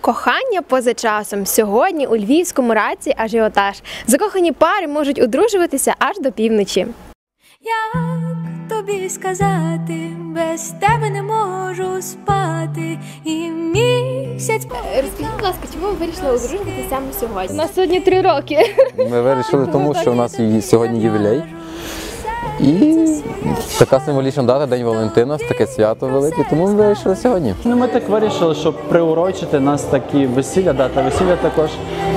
Кохання поза часом. Сьогодні у Львівському раці ажіотаж. Закохані пари можуть одружуватися аж до півночі. Як тобі сказати, без тебе не можу спати і місяць Розкажіть, будь ласка, чому ви вирішили одружуватися саме сьогодні? На сьогодні три роки. Ми вирішили тому, що у нас сьогодні ювілей. І така символічна дата, День Валентина, таке свято велике, тому ми вирішили сьогодні. Ну, ми так вирішили, щоб приурочити нас такі весілля, дата весілля також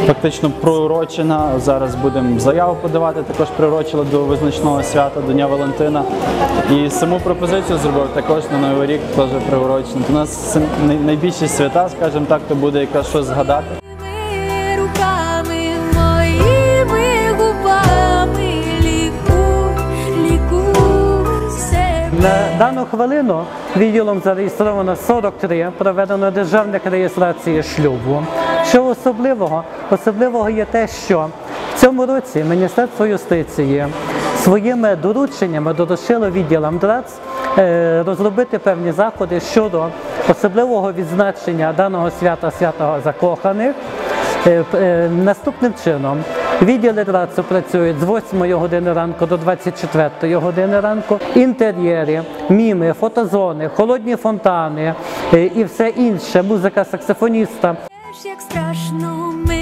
фактично приурочена. Зараз будемо заяву подавати, також приурочили до визначного свята, до Дня Валентина. І саму пропозицію зробив також на Новий рік, теж приурочено. У нас найбільші свята, скажімо так, то буде якраз щось згадати. На дану хвилину відділом зареєстровано 43, проведено державних реєстрації шлюбу. Що особливого? Особливого є те, що в цьому році Міністерство юстиції своїми дорученнями доручило відділам ДРАЦ е, розробити певні заходи щодо особливого відзначення даного свята святого закоханих. Е, е, Наступним чином відділи ДРАЦу працюють з 8 години ранку до 24 години ранку. Інтер'єри, міми, фотозони, холодні фонтани е, і все інше, музика саксофоніста. Як страшно мені